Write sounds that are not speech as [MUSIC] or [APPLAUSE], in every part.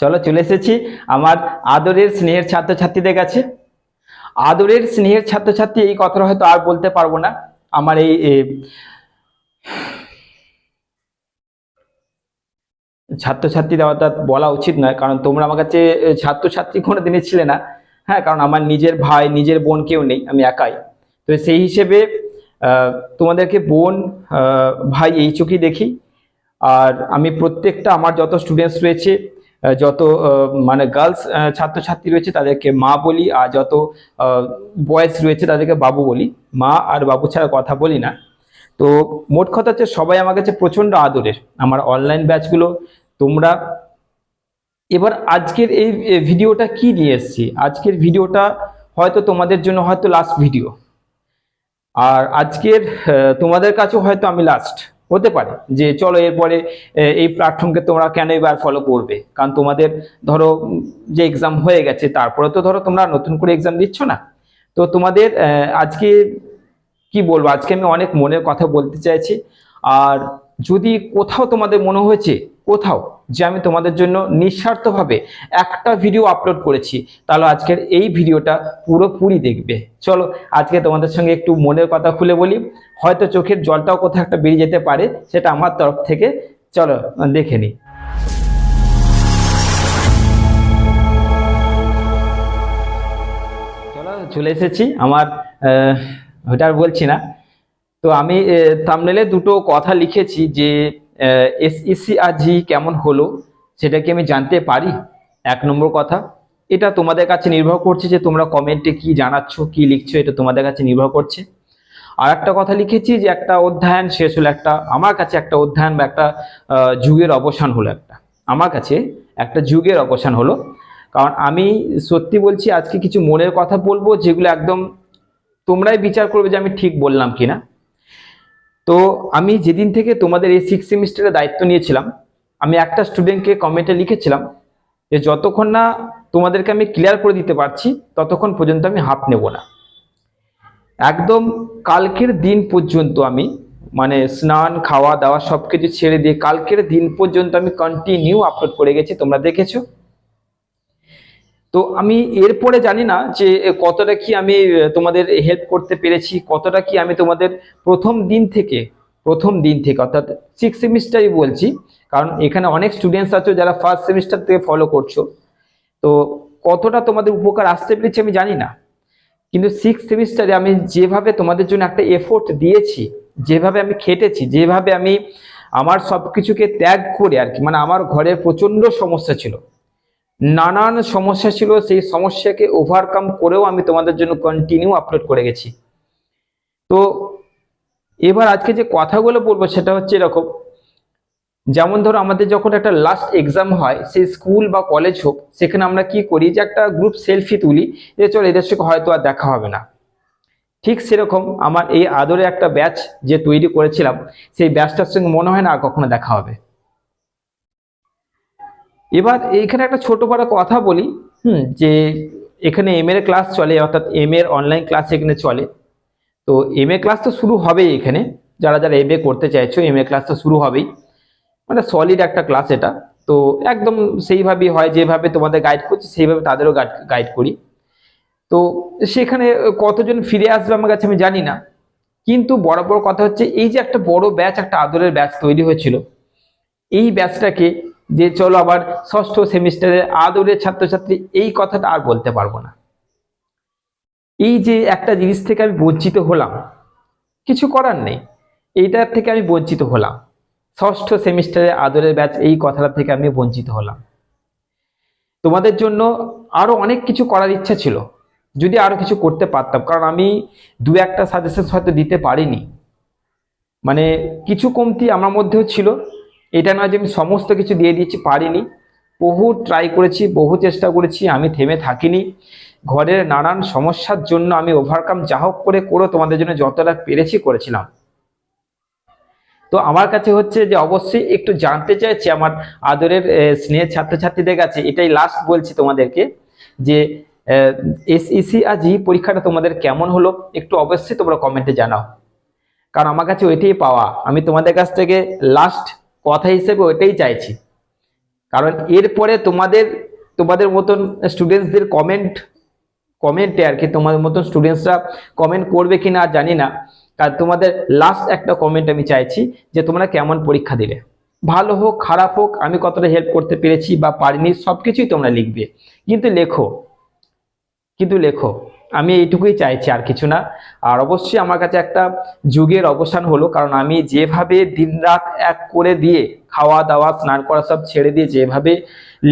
চলো চলে এসেছি আমার আদরের স্নেহের ছাত্রছাত্রীদের কাছে। আদরের স্নেহের ছাত্রছাত্রী এই কথাটা হয়তো আর বলতে পারব না। আমার এই ছাত্রছাত্রী দেওয়াটা বলা উচিত নয়, কারণ তোমরা আমার কাছে ছাত্রছাত্রী কোনো দিনে ছিলে না। হ্যাঁ কারণ আমার নিজের ভাই, নিজের বোন কেউ নেই, আমি একাই। তো সেই হিসেবে তোমাদেরকে বোন ভাই এই চোখেই দেখি। আর আমি প্রত্যেকটা, আমার যত স্টুডেন্টস রয়েছে যত মানে গার্লস ছাত্রছাত্রী রয়েছে তাদেরকে মা বলি, আর যত বয়েজ রয়েছে তাদেরকে বাবু বলি। মা আর বাবু ছাড়া কথা বলি না। তো মোট কথা হচ্ছে সবাই আমার কাছে প্রচণ্ড আদরের। আমার অনলাইন ব্যাচগুলো তোমরা এবার আজকের এই ভিডিওটা কি নিয়ে এসেছি? আজকের ভিডিওটা হয়তো তোমাদের জন্য হয়তো লাস্ট ভিডিও আর আজকের তোমাদের কাছেও হয়তো আমি লাস্ট হতে পারে যে চলো এরপরে এই প্ল্যাটফর্মকে তোমরা কেন এবার ফলো করবে? কারণ তোমাদের ধরো, যে এক্সাম হয়ে গেছে, তারপরে তো ধরো তোমরা নতুন করে এক্সাম দিচ্ছ না। তো তোমাদের আজকে কি বলব? আজকে আমি অনেক মনের কথা বলতে চাইছি। আর যদি কোথাও তোমাদের মনে হয়েছে কোথাও যে আমি তোমাদের জন্য নিঃস্বার্থভাবে একটা ভিডিও আপলোড করেছি, তাহলে আজকের এই ভিডিওটা পুরোপুরি দেখবে। চলো, আজকে তোমাদের সঙ্গে একটু মনের কথা খুলে বলি। হয়তো চোখের জলটাও কোথাও একটা বেরিয়ে যেতে পারে, সেটা আমার তরফ থেকে। চলো, দেখে নিই। চলো, চলে এসেছি আমার ওটা বলছি না। তো আমি থামনেলে দুটো কথা লিখেছি যে এসইসি আর জি কেমন হলো সেটা কি আমি জানতে পারি? এক নম্বর কথা, এটা তোমাদের কাছে নির্ভর করছে যে তোমরা কমেন্টে কি জানাচ্ছ, কি লিখছো, এটা তোমাদের কাছে নির্ভর করছে। আর একটা কথা লিখেছি যে একটা অধ্যয়ন শেষ হলো, একটা আমার কাছে একটা অধ্যয়ন বা একটা যুগের অবসান হলো একটা। আমার কাছে একটা যুগের অবসান হলো। কারণ আমি সত্যি বলছি, আজকে কিছু মনের কথা বলব যেগুলো একদম তোমরাই বিচার করবে যে আমি ঠিক বললাম কিনা। তো আমি যেদিন থেকে তোমাদের এই সিক্স সেমিস্টারের দায়িত্ব নিয়েছিলাম, আমি একটা স্টুডেন্টকে কমেন্টে লিখেছিলাম যে যতক্ষণ না তোমাদেরকে আমি ক্লিয়ার করে দিতে পারছি, ততক্ষণ পর্যন্ত আমি হাফ নেব না। একদম কালকের দিন পর্যন্ত আমি মানে স্নান খাওয়া দাওয়া সব কিছু ছেড়ে দিয়ে কালকের দিন পর্যন্ত আমি কন্টিনিউ আপলোড করে গেছি, তোমরা দেখেছ। তো আমি এরপরে জানি না যে কতটা কি আমি তোমাদের হেল্প করতে পেরেছি, কতটা কি আমি তোমাদের প্রথম দিন থেকে, প্রথম দিন থেকে, অর্থাৎ সিক্স সেমিস্টারই বলছি, কারণ এখানে অনেক স্টুডেন্টস আছো যারা ফার্স্ট সেমিস্টার থেকে ফলো করছ। তো কতটা তোমাদের উপকার আসতে পেরেছে আমি জানি না। কিন্তু সিক্স সেমিস্টারে আমি যেভাবে তোমাদের জন্য একটা এফোর্ট দিয়েছি, যেভাবে আমি খেটেছি, যেভাবে আমি আমার সব কিছুকে ত্যাগ করে আর কি মানে আমার ঘরে প্রচণ্ড সমস্যা ছিল। নানান সমস্যা ছিল, সেই সমস্যাকে ওভারকাম করেও আমি তোমাদের জন্য কন্টিনিউ আপলোড করে গেছি। তো এবার আজকে যে কথাগুলো বলব সেটা হচ্ছে এরকম, যেমন ধরো আমাদের যখন একটা লাস্ট এক্সাম হয়, সেই স্কুল বা কলেজ হোক, সেখানে আমরা কি করি যে একটা গ্রুপ সেলফি তুলি, যে চলো এদের সঙ্গে হয়তো আর দেখা হবে না। ঠিক সেরকম আমার এই আদরে একটা ব্যাচ যে তৈরি করেছিলাম, সেই ব্যাচটার সঙ্গে মনে হয় না আর কখনো দেখা হবে। এবার এইখানে একটা ছোট বড় কথা বলি হুম। যে এখানে এম এর ক্লাস চলে অর্থাৎ এম এর অনলাইন ক্লাস এখানে চলে। তো এম এ ক্লাস তো শুরু হবেই এখানে যারা যারা এম এ করতে চাইছো এম এ ক্লাস তো শুরু হবেই। মানে সলিড একটা ক্লাস এটা। তো একদম সেইভাবেই হয় যেভাবে তোমাদের গাইড করছি সেইভাবে তাদেরও গাইড গাইড করি। তো সেখানে কতজন ফিরে আসবে আমার কাছে আমি জানি না। কিন্তু বড় বড় কথা হচ্ছে এই যে একটা বড় ব্যাচ একটা আদরের ব্যাচ তৈরি হয়েছিল এই ব্যাচটাকে যে চলো আবার ষষ্ঠ সেমিস্টারের আদরের ছাত্রছাত্রী, এই কথাটা আর বলতে পারব না। এই যে একটা জিনিস থেকে আমি বঞ্চিত হলাম, কিছু করার নেই। এইটার থেকে আমি বঞ্চিত হলাম। ষষ্ঠ সেমিস্টারে আদরের ব্যাচ, এই কথাটা থেকে আমি বঞ্চিত হলাম। তোমাদের জন্য আরও অনেক কিছু করার ইচ্ছা ছিল। যদি আরও কিছু করতে পারতাম, কারণ আমি দু একটা সাজেশন হয়তো দিতে পারিনি। মানে কিছু কমতি আমার মধ্যেও ছিল। এটা নয় যে আমি সমস্ত কিছু দিয়ে দিয়েছি, পারিনি। বহু ট্রাই করেছি, বহু চেষ্টা করেছি, আমি থেমে থাকিনি। ঘরের নানান সমস্যার জন্য আমি ওভারকাম যা হোক করে করে তোমাদের জন্য যতটা পেরেছি করেছিলাম। তো আমার কাছে হচ্ছে যে অবশ্যই একটু জানতে চাইছি আমার আদরের স্নেহের ছাত্রছাত্রীদের কাছে, এটাই লাস্ট বলছি তোমাদেরকে যে এসইসি আর জি পরীক্ষাটা তোমাদের কেমন হলো, একটু অবশ্যই তোমরা কমেন্টে জানাও। কারণ আমার কাছে ওইটাই পাওয়া। আমি তোমাদের কাছ থেকে লাস্ট কথা হিসেবে ওইটাই চাইছি। কারণ এরপরে তোমাদের তোমাদের মতন স্টুডেন্টসদের কমেন্ট কমেন্টে আর কি তোমাদের মতন স্টুডেন্টসরা কমেন্ট করবে কি না জানি না। কারণ তোমাদের লাস্ট একটা কমেন্ট আমি চাইছি যে তোমরা কেমন পরীক্ষা দিলে। ভালো হোক, খারাপ হোক, আমি কতটা হেল্প করতে পেরেছি বা পারিনি সব কিছুই তোমরা লিখবে। কিন্তু লেখো। কিন্তু লেখো। আমি এইটুকুই চাইছি আর কিছু না। আর অবশ্যই আমার কাছে একটা যুগের অবসান হলো, কারণ আমি যেভাবে দিনরাত এক করে দিয়ে খাওয়া দাওয়া, স্নান করা সব ছেড়ে দিয়ে যেভাবে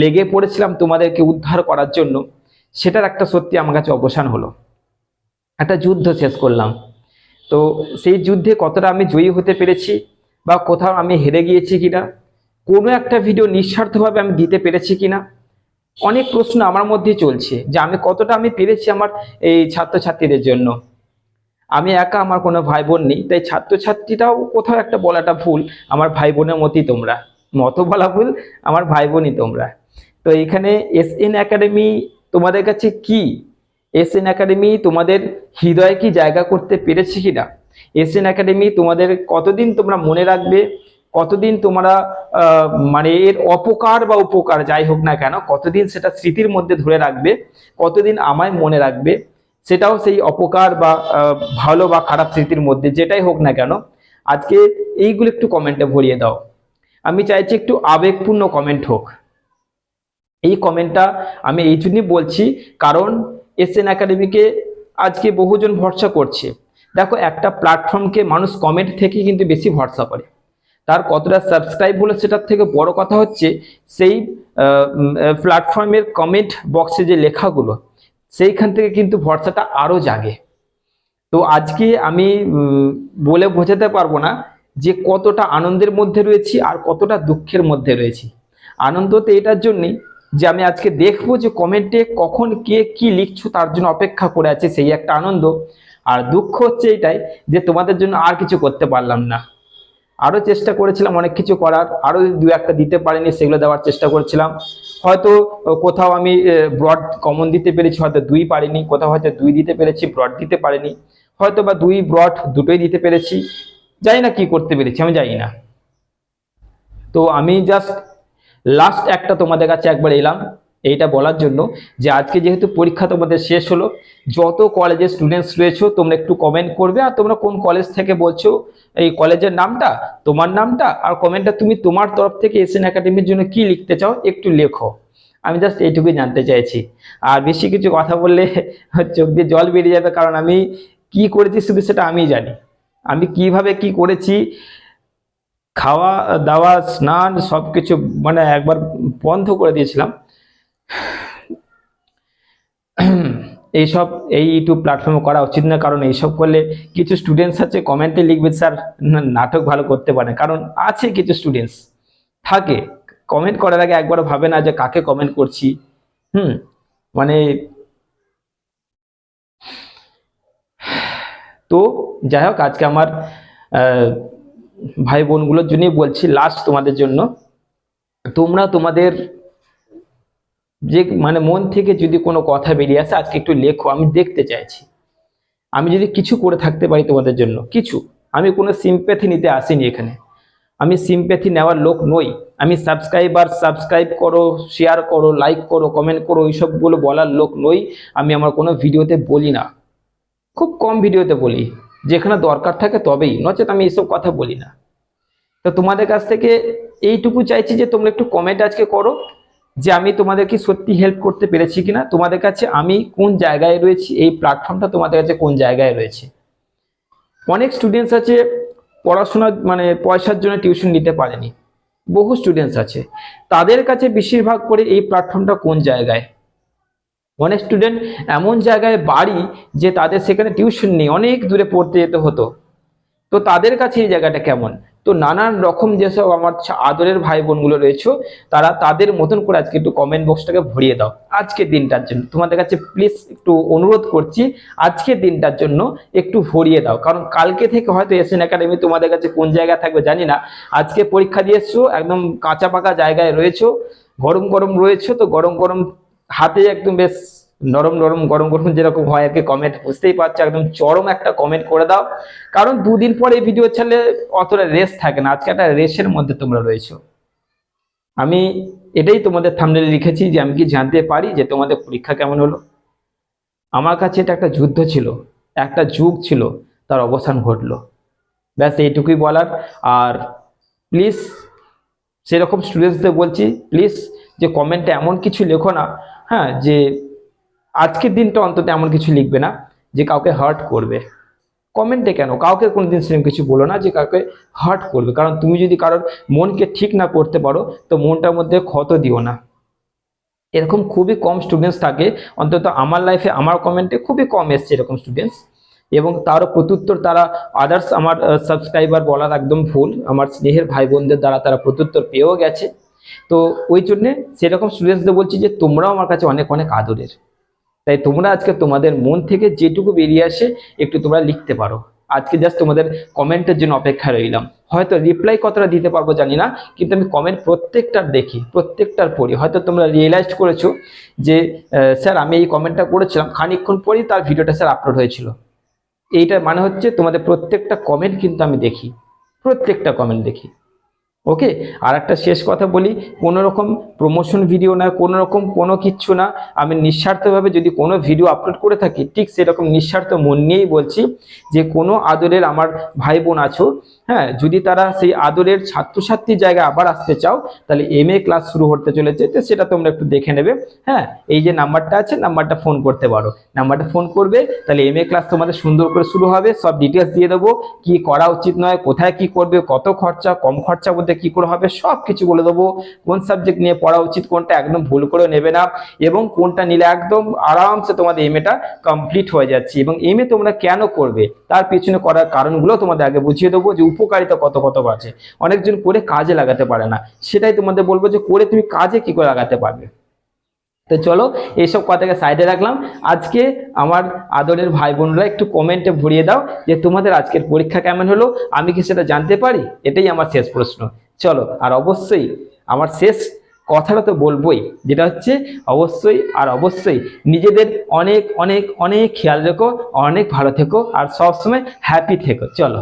লেগে পড়েছিলাম তোমাদেরকে উদ্ধার করার জন্য, সেটার একটা সত্যি আমার কাছে অবসান হলো। একটা যুদ্ধ শেষ করলাম। তো সেই যুদ্ধে কতটা আমি জয়ী হতে পেরেছি বা কোথাও আমি হেরে গিয়েছি কিনা, কোনো একটা ভিডিও নিঃস্বার্থভাবে আমি দিতে পেরেছি কিনা অনেক প্রশ্ন আমার মধ্যে চলছে যে আমি কতটা আমি পেরেছি আমার এই ছাত্রছাত্রীদের জন্য। আমি একা আমার কোনো ভাই বোন নেই, তাই ছাত্রছাত্রীটাও কোথাও একটা বলাটা ভুল, আমার ভাই বোনের মতোই তোমরা। মতো বলা ভুল, আমার ভাই বোনই তোমরা। তো এখানে এস এন একাডেমি তোমাদের কাছে কি? এস এন একাডেমি তোমাদের হৃদয়ে কি জায়গা করতে পেরেছে কিনা? এস এন একাডেমি তোমাদের কতদিন তোমরা মনে রাখবে? কতদিন তোমরা মানে এর অপকার বা উপকার যাই হোক না কেন, কতদিন সেটা স্মৃতির মধ্যে ধরে রাখবে, কতদিন আমায় মনে রাখবে, সেটাও সেই অপকার বা ভালো বা খারাপ স্মৃতির মধ্যে যেটাই হোক না কেন, আজকে এইগুলো একটু কমেন্টে ভরিয়ে দাও। আমি চাইছি একটু আবেগপূর্ণ কমেন্ট হোক। এই কমেন্টটা আমি এই জন্যই বলছি, কারণ এস এন একাডেমিকে আজকে বহুজন ভরসা করছে। দেখো, একটা প্ল্যাটফর্মকে মানুষ কমেন্ট থেকে কিন্তু বেশি ভরসা করে। তার কতটা সাবস্ক্রাইব হলো সেটার থেকে বড় কথা হচ্ছে সেই প্ল্যাটফর্মের কমেন্ট বক্সে যে লেখাগুলো, সেইখান থেকে কিন্তু ভরসাটা আরও জাগে। তো আজকে আমি বলে বোঝাতে পারব না যে কতটা আনন্দের মধ্যে রয়েছি আর কতটা দুঃখের মধ্যে রয়েছি। আনন্দ তো এটার জন্যই যে আমি আজকে দেখব যে কমেন্টে কখন কে কি লিখছো তার জন্য অপেক্ষা করে আছে সেই একটা আনন্দ। আর দুঃখ হচ্ছে এটাই যে তোমাদের জন্য আর কিছু করতে পারলাম না। আরও চেষ্টা করেছিলাম অনেক কিছু করার আরও দু একটা দিতে পারিনি, সেগুলো দেওয়ার চেষ্টা করেছিলাম। হয়তো কোথাও আমি ব্রড কমন দিতে পেরেছি, হয়তো দুই পারিনি, কোথাও হয়তো দুই দিতে পেরেছি ব্রড দিতে পারিনি। হয়তো বা দুই ব্রড দুটোই দিতে পেরেছি। জানি না কি করতে পেরেছি, আমি জানি না। তো আমি জাস্ট লাস্ট একটা তোমাদের কাছে একবার এলাম। এইটা বলার জন্য যে আজকে যেহেতু পরীক্ষা তোমাদের শেষ হলো, যত কলেজের স্টুডেন্টস রয়েছো তোমরা একটু কমেন্ট করবে আর তোমরা কোন কলেজ থেকে বলছো, এই কলেজের নামটা, তোমার নামটা আর কমেন্টটা তুমি তোমার তরফ থেকে এসএন একাডেমির জন্য কি লিখতে চাও একটু লেখো। আমি জাস্ট এইটুকুই জানতে চাইছি। আর বেশি কিছু কথা বললে [LAUGHS] চোখ দিয়ে জল বেরিয়ে যাবে কারণ আমি কি করেছি শুধু সেটা আমি জানি। আমি কীভাবে কি করেছি, খাওয়া, দাওয়া, স্নান সবকিছু মানে একবার বন্ধ করে দিয়েছিলাম। এইসব, এই ইউটিউব প্ল্যাটফর্মে করা উচিত না, কারণ এইসব করলে কিছু স্টুডেন্টস আছে কমেন্টে লিখবে, স্যার নাটক ভালো করতে পারে। কারণ আছে কিছু স্টুডেন্টস থাকে। কমেন্ট করার আগে একবার ভাবে না যে, কাকে কমেন্ট করছি? হুম মানে তো যাই হোক, আজকে আমার ভাই বোনগুলোর জন্যই বলছি লাস্ট তোমাদের জন্য। তোমরা তোমাদের যে মানে মন থেকে যদি কোনো কথা বেরিয়ে আসে, আজকে একটু লেখো, আমি দেখতে চাইছি। আমি যদি কিছু করে থাকতে পারি তোমাদের জন্য, কিছু। আমি কোনো সিম্প্যাথি নিতে আসিনি এখানে। আমি সিম্প্যাথি নেওয়ার লোক নই। আমি সাবস্ক্রাইবার সাবস্ক্রাইব করো শেয়ার করো লাইক করো কমেন্ট করো, এইসবগুলো বলার লোক নই। আমি আমার কোনো ভিডিওতে বলি না। খুব কম ভিডিওতে বলি। যেখানে দরকার থাকে তবেই। নচেত আমি এইসব কথা বলি না। তো তোমাদের কাছ থেকে এইটুকু চাইছি যে তোমরা একটু কমেন্ট আজকে করো। যে আমি তোমাদেরকে সত্যি হেল্প করতে পেরেছি কিনা? তোমাদের কাছে আমি কোন জায়গায় রয়েছি? এই প্ল্যাটফর্মটা তোমাদের কাছে কোন জায়গায় রয়েছে? অনেক স্টুডেন্টস আছে, পড়াশোনা মানে পয়সার জন্য টিউশন নিতে পারেনি। বহু স্টুডেন্টস আছে। তাদের কাছে বেশিরভাগ করে এই প্ল্যাটফর্মটা কোন জায়গায়? অনেক স্টুডেন্ট এমন জায়গায় বাড়ি যে তাদের সেখানে টিউশন নেই। অনেক দূরে পড়তে যেতে হতো। তো তাদের কাছে এই জায়গাটা কেমন? তো নানান রকম যেসব আমার আদরের ভাই বোনগুলো রয়েছে, তারা তাদের মতন করে আজকে একটু কমেন্ট বক্সটাকে ভরিয়ে দাও। আজকের দিনটার জন্য। তোমাদের কাছে প্লিজ একটু অনুরোধ করছি, আজকের দিনটার জন্য একটু ভরিয়ে দাও। কারণ কালকে থেকে হয়তো এসএন একাডেমি তোমাদের কাছে কোন জায়গায় থাকবে জানি না। আজকে পরীক্ষা দিয়ে এসছো, একদম কাঁচা পাকা জায়গায় রয়েছো, গরম গরম রয়েছে তো গরম গরম হাতে একদম বেশ নরম নরম গরম গরম যেরকম হয় আর কি কমেন্ট বুঝতেই পারছ? একদম চরম একটা কমেন্ট করে দাও। কারণ দুদিন পরে ভিডিও ছাড়লে অতটা রেস থাকে না। আজকে একটা রেসের মধ্যে তোমরা রয়েছো। আমি এটাই তোমাদের থামনেলে লিখেছি যে আমি কি জানতে পারি যে তোমাদের পরীক্ষা কেমন হলো? আমার কাছে এটা একটা যুদ্ধ ছিল, একটা যুগ ছিল, তার অবসান ঘটলো। ব্যাস, এইটুকুই বলার। আর প্লিজ সেরকম স্টুডেন্টসদের বলছি প্লিজ যে কমেন্টে এমন কিছু লেখো না হ্যাঁ যে আজকের দিনটা অন্তত এমন কিছু লিখবে না যে কাউকে হার্ট করবে। কমেন্টে কেন? কাউকে কোনোদিন সেরকম কিছু বলো না যে কাউকে হার্ট করবে। কারণ তুমি যদি কারোর মনকে ঠিক না করতে পারো, তো মনটার মধ্যে ক্ষত দিও না। এরকম খুবই কম স্টুডেন্টস থাকে। অন্তত আমার লাইফে আমার কমেন্টে খুবই কম এসছে এরকম স্টুডেন্টস এবং তারও প্রত্যুত্তর তারা আদার্স আমার সাবস্ক্রাইবার বলার একদম ভুল। আমার স্নেহের ভাই বোনদের দ্বারা তারা প্রত্যুত্তর পেয়েও গেছে। তো ওই জন্যে সেরকম স্টুডেন্টসদের বলছি যে তোমরাও আমার কাছে অনেক অনেক আদরের। তাই তোমরা আজকে তোমাদের মন থেকে যেটুকু বেরিয়ে আসে, একটু তোমরা লিখতে পারো। আজকে জাস্ট তোমাদের কমেন্টের জন্য অপেক্ষা রইলাম। হয়তো রিপ্লাই কতটা দিতে পারব জানি না, কিন্তু আমি কমেন্ট প্রত্যেকটার দেখি, প্রত্যেকটার পড়ি। হয়তো তোমরা রিয়েলাইজ করেছ যে স্যার আমি এই কমেন্টটা করেছিলাম খানিকক্ষণ পরেই তার ভিডিওটা স্যার আপলোড হয়েছিল। এইটার মানে হচ্ছে তোমাদের প্রত্যেকটা কমেন্ট কিন্তু আমি দেখি। প্রত্যেকটা কমেন্ট দেখি। ওকে আর একটা শেষ কথা বলি, কোনো রকম প্রমোশন ভিডিও না, কোনো রকম কোনো কিচ্ছু না। আমি নিঃস্বার্থভাবে যদি কোনো ভিডিও আপলোড করে থাকি, ঠিক সেরকম নিঃস্বার্থ মন নিয়েই বলছি যে, কোনো আদরের আমার ভাই বোন আছো হ্যাঁ? যদি তারা সেই আদরের ছাত্রছাত্রীর জায়গায় আবার আসতে চাও, তাহলে এম ক্লাস শুরু হতে চলেছে। তো সেটা তোমরা একটু দেখে নেবে হ্যাঁ? এই যে নাম্বারটা আছে নাম্বারটা ফোন করতে পারো। নাম্বারটা ফোন করবে, তাহলে এম ক্লাস তোমাদের সুন্দর করে শুরু হবে। সব ডিটেলস দিয়ে দেবো, কি করা উচিত নয়, কোথায় কি করবে, কত খরচা, কম খরচা মধ্যে কি করে হবে? সব কিছু বলে দেবো। কোন সাবজেক্ট নিয়ে পড়া উচিত, কোনটা একদম ভুল করে নেবে না এবং কোনটা নিলে একদম আরামসে তোমাদের এম এটা কমপ্লিট হয়ে যাচ্ছে। এবং এম তোমরা কেন করবে? তার পিছনে করার কারণগুলো তোমাদের আগে বুঝিয়ে দেবো যে উপকারিতা কত কত আছে অনেকজন করে কাজে লাগাতে পারে না। সেটাই তোমাদের বলব যে করে তুমি কাজে কি করে লাগাতে পারবে? তো চলো, এইসব কথাকে সাইডে রাখলাম। আজকে আমার আদরের ভাই বোনরা একটু কমেন্টে ভরিয়ে দাও যে তোমাদের আজকের পরীক্ষা কেমন হলো? আমি কি সেটা জানতে পারি? এটাই আমার শেষ প্রশ্ন। চলো, আর অবশ্যই আমার শেষ কথাটা তো বলবোই, যেটা হচ্ছে অবশ্যই আর অবশ্যই নিজেদের অনেক অনেক অনেক খেয়াল রেখো, অনেক ভালো থেকো, আর সবসময় হ্যাপি থেকো, চলো।